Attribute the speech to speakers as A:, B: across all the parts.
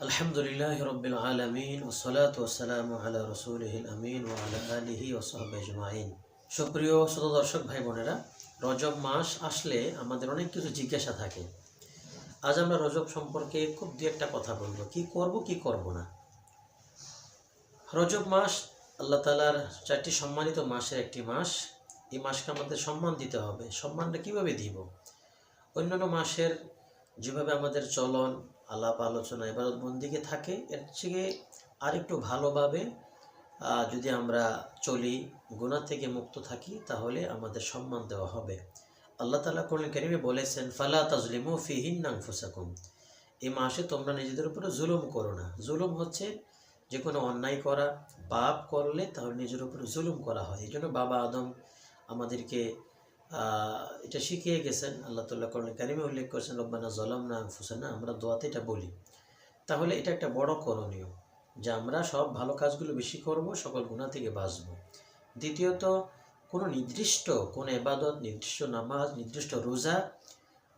A: আলহামদুলিল্লাহ রবিল আলমিন ওসলাত ওসালাম আলা রসুলহিল আমিন ও আলা আলিহি ওসহাব সুপ্রিয় শ্রোত দর্শক ভাই বোনেরা, রজব মাস আসলে আমাদের অনেক কিছু জিজ্ঞাসা থাকে। আজ আমরা রজব সম্পর্কে খুব দু একটা কথা বলব। কি করব কি করব না? রজব মাস আল্লাহ তালার চারটি সম্মানিত মাসের একটি মাস। এই মাসকে আমাদের সম্মান দিতে হবে। সম্মানটা কীভাবে দিব? অন্যান্য মাসের যেভাবে আমাদের চলন আলাপ, আলোচনা এবারত বন্দিকে থাকে। এর থেকে আরেকটু ভালোভাবে যদি আমরা চলি গুণা থেকে মুক্ত থাকি, তাহলে আমাদের সম্মান দেওয়া হবে। আল্লাহ তালা কোরআন কারিমে বলেছেন, ফালা তাজলিমু ফিহিন নাংফুসাকুম এই মাসে তোমরা নিজেদের উপরে জুলুম করো না। জুলুম হচ্ছে যে কোনো অন্যায় করা, পাপ করলে তাহলে নিজের উপরে জুলুম করা হয়। এই জন্য বাবা আদম আমাদেরকে এটা শিখিয়ে গেছেন, আল্লাহ তাল্লাহ করণ কারিমে উল্লেখ করেছেন, রব্বানা জলাম না ফুসানা আমরা দোয়াতে এটা বলি। তাহলে এটা একটা বড় করণীয় যে আমরা সব ভালো কাজগুলো বেশি করব, সকল গুণা থেকে বাঁচব। দ্বিতীয়ত, কোনো নির্দিষ্ট, কোনো এবাদত নির্দিষ্ট নামাজ, নির্দিষ্ট রোজা,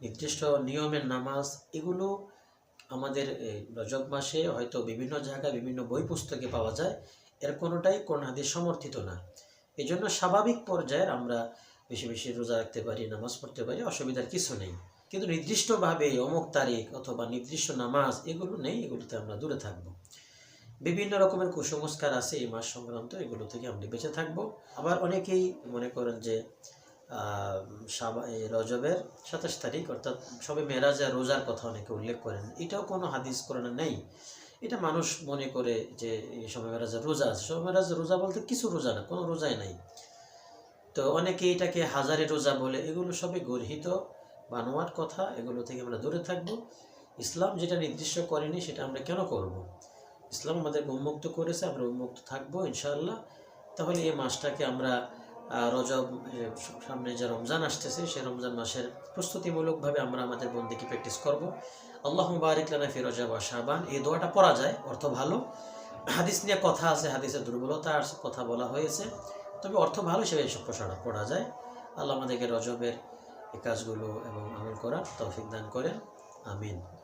A: নির্দিষ্ট নিয়মের নামাজ, এগুলো আমাদের রজব মাসে হয়তো বিভিন্ন জায়গায় বিভিন্ন বই পুস্তকে পাওয়া যায়। এর কোনোটাই কোন হাদিস সমর্থিত না। এজন্য স্বাভাবিক পর্যায়ের আমরা বেশি বেশি রোজা রাখতে পারি, নামাজ পড়তে পারি, অসুবিধার কিছু নেই। কিন্তু নির্দিষ্টভাবে অমুক তারিখ অথবা নির্দিষ্ট নামাজ এগুলো নেই, এগুলোতে আমরা দূরে থাকব। বিভিন্ন রকমের কুসংস্কার আছে এই মাস সংক্রান্ত, এগুলো থেকে আমরা বেঁচে থাকব। আবার অনেকেই মনে করেন যে রজবের সাতাশ তারিখ, অর্থাৎ সবে মেরাজা রোজার কথা অনেকে উল্লেখ করেন। এটাও কোনো হাদিস কোরআনে নেই। এটা মানুষ মনে করে যে, এই সময় রোজা আছে। সবে মেরাজা রোজা বলতে কিছু রোজা না, কোনো রোজাই নাই। তো অনেকে এটাকে হাজারে রোজা বলে, এগুলো সবই গর্হিত বানোয়ার কথা, এগুলো থেকে আমরা দূরে থাকব। ইসলাম যেটা নির্দিষ্ট করেনি, সেটা আমরা কেন করব। ইসলাম আমাদেরকে উন্মুক্ত করেছে, আমরা উন্মুক্ত থাকব, ইনশাআল্লাহ। তাহলে এই মাসটাকে আমরা রজব সামনে যে রমজান আসতেছে, সেই রমজান মাসের প্রস্তুতিমূলকভাবে আমরা আমাদের বন্দিকে প্র্যাকটিস করব। আল্লাহ মুবারিক লানা ফি রজব ওয়া শাবান, এই দোয়াটা পড়া যায়, অর্থ ভালো। হাদিস নিয়ে কথা আছে, হাদিসের দুর্বলতা আর কথা বলা হয়েছে। তবে অর্থ ভালো সেই এসব পোশাক পড়া যায়। আল্লাহ আমাদেরকে রজবের কাজগুলো এবং আমল করার তৌফিক দান করেন। আমিন।